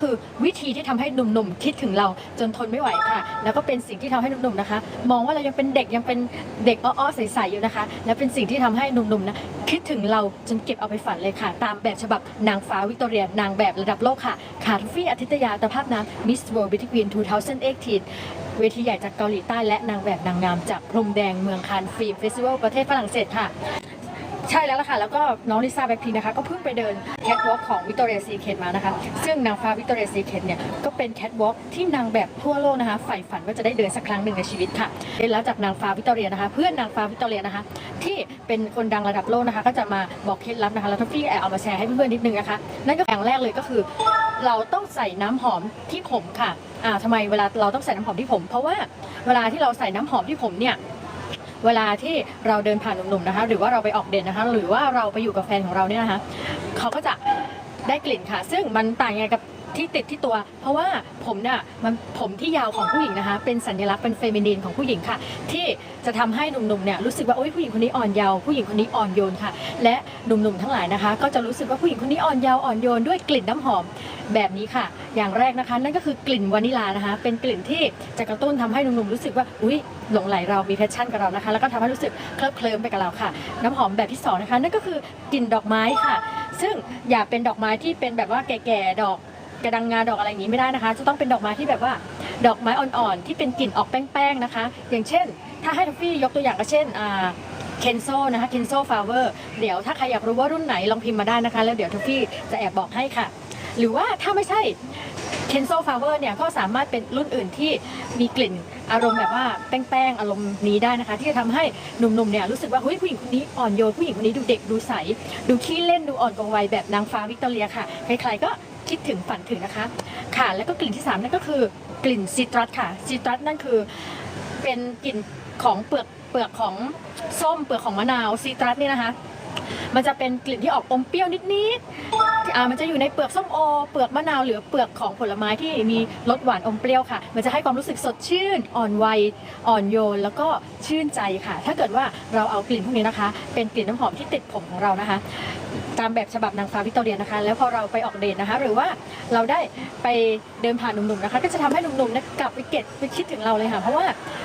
คือวิธีที่ทำให้หนุ่มๆคิดถึงเราจนทนไม่ไหวค่ะ แล้วก็เป็นสิ่งที่ทำให้หนุ่มๆนะคะ มองว่าเรายังเป็นเด็กยังเป็นเด็กอ้อๆใสๆอยู่นะคะ และเป็นสิ่งที่ทำให้หนุ่มๆนะคิดถึงเราจนเก็บเอาไปฝันเลยค่ะ ตามแบบฉบับนางฟ้าวิกตอเรียนางแบบระดับโลกค่ะคาร์ฟี่อาทิตยาตภาพน้ำมิส World Beauty Queen 2018เวทีใหญ่จากเกาหลีใต้และนางแบบนางงามจากพรมแดงเมืองคานฟิล์มเฟสติวัลประเทศฝรั่งเศสค่ะ ใช่แล้วล่ะค่ะ แล้วก็น้องลิซ่าแบ็คพิงนะคะ ก็เพิ่งไปเดินแคทวอล์กของวิกตอเรียซีเคทมานะคะ ซึ่งนางฟ้าวิกตอเรียซีเคทเนี่ยก็เป็นแคทวอล์กที่นางแบบทั่วโลกนะคะใฝ่ฝันว่าจะได้เดินสักครั้งหนึ่งในชีวิตค่ะเรียนแล้วจากนางฟ้าวิกตอเรียนะคะ เพื่อนนางฟ้าวิกตอเรียนะคะ ที่เป็นคนดังระดับโลกนะคะ ก็จะมาบอกเคล็ดลับนะคะแล้วทัฟฟี่แอบเอามาแชร์ให้เพื่อนๆนิดนึงนะคะนั่นก็อย่างแรกเลยก็คือ เราต้องใส่น้ำหอมที่ผมค่ะอ่าทำไมเวลาเราต้องใส่น้ำหอมที่ผม เพราะว่าเวลาที่เราใส่น้ำหอมที่ผมเนี่ย เวลาที่เราเดินผ่านหนุ่มๆนะคะ หรือว่าเราไปออกเดทนะคะ หรือว่าเราไปอยู่กับแฟนของเราเนี่ยนะคะเขาก็จะได้กลิ่นค่ะ ซึ่งมันต่างยังไงกับ ที่ติดที่ตัว เพราะว่าผมเนี่ยมันผมที่ยาวของผู้หญิงนะคะ เป็นสัญลักษณ์เป็นเฟมินีนของผู้หญิงค่ะ ที่จะทำให้หนุ่มๆเนี่ยรู้สึกว่าโอ้ยผู้หญิงคนนี้อ่อนเยาว์ผู้หญิงคนนี้อ่อนโยนค่ะ และหนุ่มๆทั้งหลายนะคะ ก็จะรู้สึกว่าผู้หญิงคนนี้อ่อนเยาว์อ่อนโยนด้วยกลิ่นน้ำหอมแบบนี้ค่ะ อย่างแรกนะคะ นั่นก็คือกลิ่นวานิลานะคะ เป็นกลิ่นที่จะกระตุ้นทำให้หนุ่มๆรู้สึกว่าอุ้ยหลงไหลเรามีแพชชั่นกับเรานะคะ แล้วก็ทำให้รู้สึกเคลิบเคลิ้มไปกับเราค่ะ น้ำหอมแบบที่สองนะคะนั่นก็คือกลิ่นดอกไม้ค่ะ ซึ่งอย่าเป็นดอกไม้ที่เป็นแบบว่าแก่ๆดอก กระดังงาดอกอะไรอย่างนี้ไม่ได้นะคะ จะต้องเป็นดอกไม้ที่แบบว่าดอกไม้อ่อนๆที่เป็นกลิ่นออกแป้งๆนะคะ อย่างเช่น ถ้าให้ทัฟฟี่ยกตัวอย่างก็เช่นอ่าเคนโซนะคะเคนโซฟลาเวอร์เดี๋ยวถ้าใครอยากรู้ว่ารุ่นไหนลองพิมพ์มาได้นะคะ แล้วเดี๋ยวทัฟฟี่จะแอบบอกให้ค่ะ หรือว่าถ้าไม่ใช่เคนโซฟลาเวอร์เนี่ยก็สามารถเป็นรุ่นอื่นที่มีกลิ่นอารมณ์แบบว่าแป้งๆอารมณ์นี้ได้นะคะ ที่จะทำให้หนุ่มๆเนี่ยรู้สึกว่าเฮ้ยผู้หญิงคนนี้อ่อนโยนผู้หญิงคนนี้ดูเด็กดูใส ดูขี้เล่นดูอ่อนกว่าวัยแบบนางฟ้าวิกตอเรียค่ะใครๆก็ คิดถึงฝันถึงนะคะ ค่ะแล้วก็กลิ่นที่สามนั่นก็คือกลิ่นซิตรัสค่ะซิตรัสนั่นคือเป็นกลิ่นของเปลือกเปลือกของส้มเปลือกของมะนาวซิตรัสเนี่ยนะคะ มันจะเป็นกลิ่นที่ออกอมเปรี้ยวนิดๆอ่ามันจะอยู่ในเปลือกส้มโอ เปลือกมะนาวหรือเปลือกของผลไม้ที่มีรสหวานอมเปรี้ยวค่ะ มันจะให้ความรู้สึกสดชื่น อ่อนวัยอ่อนโยนแล้วก็ชื่นใจค่ะ ถ้าเกิดว่าเราเอากลิ่นพวกนี้นะคะ เป็นกลิ่นน้ำหอมที่ติดผมของเรานะคะ ตามแบบฉบับนางฟ้าวิกตอเรียนะคะ แล้วพอเราไปออกเดทนะคะ หรือว่าเราได้ไปเดินผ่านหนุ่มๆนะคะ ก็จะทำให้หนุ่มๆนี่ยกลับไปเก็ตไปคิดถึงเราเลยค่ะเพราะว่า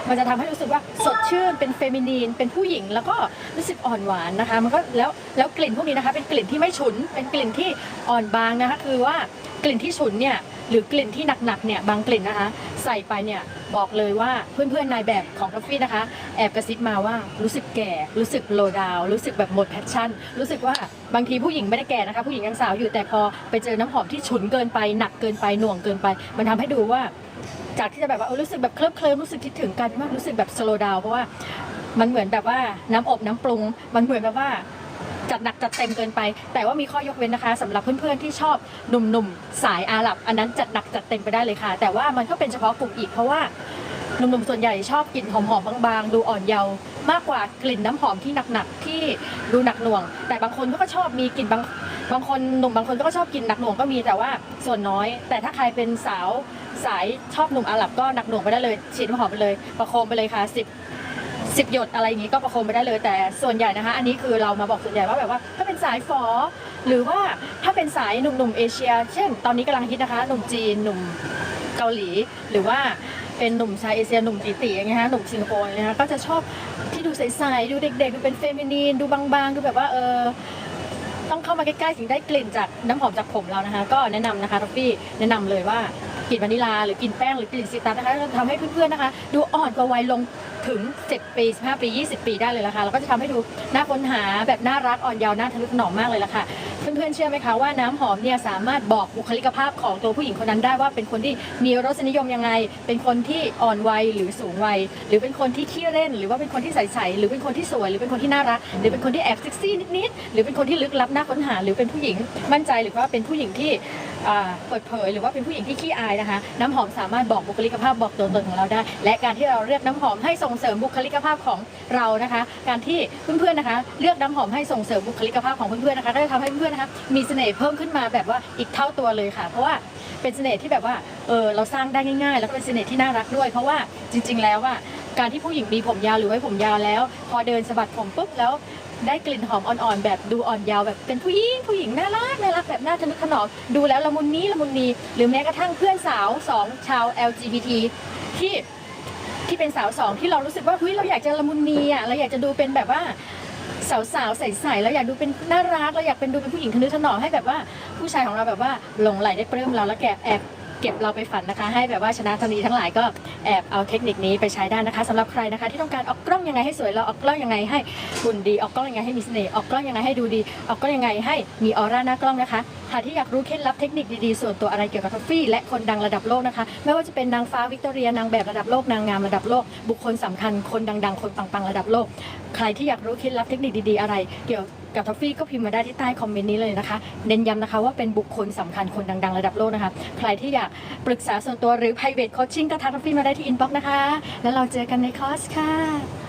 มันจะทำให้รู้สึกว่าสดชื่นเป็นเฟมินีนเป็นผู้หญิง แล้วก็รู้สึกอ่อนหวานนะคะมันก็แล้วแล้วกลิ่นพวกนี้นะคะเป็นกลิ่นที่ไม่ฉุน เป็นกลิ่นที่อ่อนบางนะคะ คือว่ากลิ่นที่ฉุนเนี่ยหรือกลิ่นที่หนักๆเนี่ยบางกลิ่นนะคะ ใส่ไปเนี่ยบอกเลยว่าเพื่อนๆนายแบบของทัฟฟี่นะคะ แอบกระซิบมาว่ารู้สึกแก่ รู้สึกโลดาว รู้สึกแบบหมดแพชชั่น รู้สึกว่าบางทีผู้หญิงไม่ได้แก่นะคะ ผู้หญิงยังสาวอยู่แต่พอไปเจอน้ำหอมที่ฉุนเกินไปหนักเกินไปหน่วงเกินไป มันทำให้ดูว่า จากที่จะแบบว่ารู้สึกแบบเคลิบเคลิ้มรู้สึกคิดถึงกันมากรู้สึกแบบสโลดาวเพราะว่ามันเหมือนแบบว่าน้ำอบน้ำปรุง มันเหมือนแบบว่า จัดหนักจัดเต็มเกินไป แต่ว่ามีข้อยกเว้นนะคะสำหรับเพื่อนๆที่ชอบหนุ่มๆสายอาหรับ อันนั้นจัดหนักจัดเต็มไปได้เลยค่ะ แต่ว่ามันก็เป็นเฉพาะกลุ่มอีกเพราะว่าหนุ่มๆส่วนใหญ่ชอบกลิ่นหอมๆบางๆ ดูอ่อนเยาว์มากกว่ากลิ่นน้ำหอมที่หนักๆที่ดูหนักหน่วง แต่บางคนก็ชอบมีกลิ่นบางบางคนหนุ่มบางคนก็ชอบกลิ่นหนักหน่วงก็มีแต่ว่าส่วนน้อย แต่ถ้าใครเป็นสาวสายชอบหนุ่มอาหรับก็หนักหน่วงไปได้เลยฉีดน้ำหอมไปเลย ประโคมไปเลยค่ะสิบ สิบหยดอะไรอย่างนี้ก็ประโคมไปได้เลยแต่ส่วนใหญ่นะคะ อันนี้คือเรามาบอกส่วนใหญ่ว่าแบบว่า ถ้าเป็นสายฝอ หรือว่าถ้าเป็นสายหนุ่มๆเอเชีย เช่น ตอนนี้กำลังฮิตนะคะหนุ่มจีนหนุ่มเกาหลี หรือว่าเป็นหนุ่มชายเอเชียหนุ่มตีๆอย่างเงี้ยฮะหนุ่มสิงคโปร์เนี่ยนะคะก็จะชอบที่ดูใสๆดูเด็กๆดูเป็นเฟมินีนดูบางๆดูแบบว่าเออต้องเข้ามาใกล้ๆถึงได้กลิ่นจากน้ำหอมจากผมเรานะคะ ก็แนะนำนะคะท็อฟฟี่แนะนำเลยว่ากลิ่นวานิลาหรือกลิ่นแป้งหรือกลิ่นซิตรัสนะคะจะทำให้เพื่อนๆนะคะ ดูอ่อนกว่าวัยลง ถึง 7 ปี 15 ปี 20 ปีได้เลยละค่ะแล้วก็จะทำให้ดูน่าค้นหาแบบน่ารักอ่อนเยาว์น่าทะนุถนอมมากเลยละค่ะเพื่อนๆเชื่อไหมคะว่าน้ำหอมเนี่ยสามารถบอกบุคลิกภาพของตัวผู้หญิงคนนั้นได้ว่าเป็นคนที่มีรสนิยมยังไง เป็นคนที่อ่อนวัยหรือสูงวัย หรือเป็นคนที่ขี้เล่น หรือว่าเป็นคนที่ใสๆหรือเป็นคนที่สวยหรือเป็นคนที่น่ารัก หรือเป็นคนที่แอบเซ็กซี่นิดๆหรือเป็นคนที่ลึกลับน่าค้นหา หรือเป็นผู้หญิงมั่นใจหรือว่าเป็นผู้หญิงที่เปิดเผยหรือว่าเป็นผู้หญิงที่ขี้อายนะคะ น้ำหอมสามารถบอกบุคลิกภาพบอกตัวตนของเราได้ และการที่เราเลือกน้ำหอมให้ส่งเสริมบุคลิกภาพของเรานะคะ การที่เพื่อนๆนะคะ เลือกน้ำหอมให้ส่งเสริมบุคลิกภาพของเพื่อนๆนะคะก็จะทำให้เพื่อนๆนะคะมีเสน่ห์เพิ่มขึ้นมาแบบว่าอีกเท่าตัวเลยค่ะ เพราะว่าเป็นเสน่ห์ที่แบบว่าเออเราสร้างได้ง่าย ๆ แล้วก็เป็นเสน่ห์ที่น่ารักด้วย เพราะว่าจริง ๆ แล้วว่าการที่ผู้หญิงมีผมยาวหรือไว้ผมยาวแล้ว พอเดินสะบัดผมปุ๊บแล้วได้กลิ่นหอมอ่อนๆ แบบดูอ่อนเยาว์แบบเป็นผู้หญิงผู้หญิงน่ารักน่ารักแบบน่าทะนุถนอมดูแล้วละมุนนี้ละมุนนีหรือแม้กระทั่งเพื่อนสาวสองชาว LGBT ที่ ที่เป็นสาวสองที่เรารู้สึกว่าเฮ้ยเราอยากจะละมุนนีอะเราอยากจะดูเป็นแบบว่าสาวๆใสๆเราอยากดูเป็นน่ารักเราอยากเป็นดูเป็นผู้หญิงทะนุถนอมให้แบบว่าผู้ชายของเราแบบว่าหลงไหลได้ปลื้มเราแล้วแกแอบ เก็บเราไปฝันนะคะ ให้แบบว่าชนะทนีทั้งหลายก็แอบเอาเทคนิคนี้ไปใช้ได้นะคะสำหรับใครนะคะ ที่ต้องการออกกล้องยังไงให้สวยเราออกกล้องยังไงให้หุ่นดีออกกล้องยังไงให้มีเสน่ห์ออกกล้องยังไงให้ดูดีออกกล้องยังไงให้มีออร่าหน้ากล้องนะคะใครที่อยากรู้เคล็ดลับเทคนิคดีๆส่วนตัวอะไรเกี่ยวกับทอฟฟี่และคนดังระดับโลกนะคะไม่ว่าจะเป็นนางฟ้าวิกตอเรียนางแบบระดับโลกนางงามระดับโลก บุคคลสำคัญคนดังๆ คนปังๆระดับโลก ใครที่อยากรู้เคล็ดลับเทคนิคดีๆอะไร เกี่ยว กับท็อฟฟี่ก็พิมพ์มาได้ที่ใต้คอมเมนต์นี้เลยนะคะเน้นย้ำนะคะว่าเป็นบุคคลสำคัญคนดัง ๆ ระดับโลกนะคะ ใครที่อยากปรึกษาส่วนตัวหรือ private coaching ก็ทักท็อฟฟี่มาได้ที่อินบ็อกซ์นะคะ แล้วเราเจอกันในคอร์สค่ะ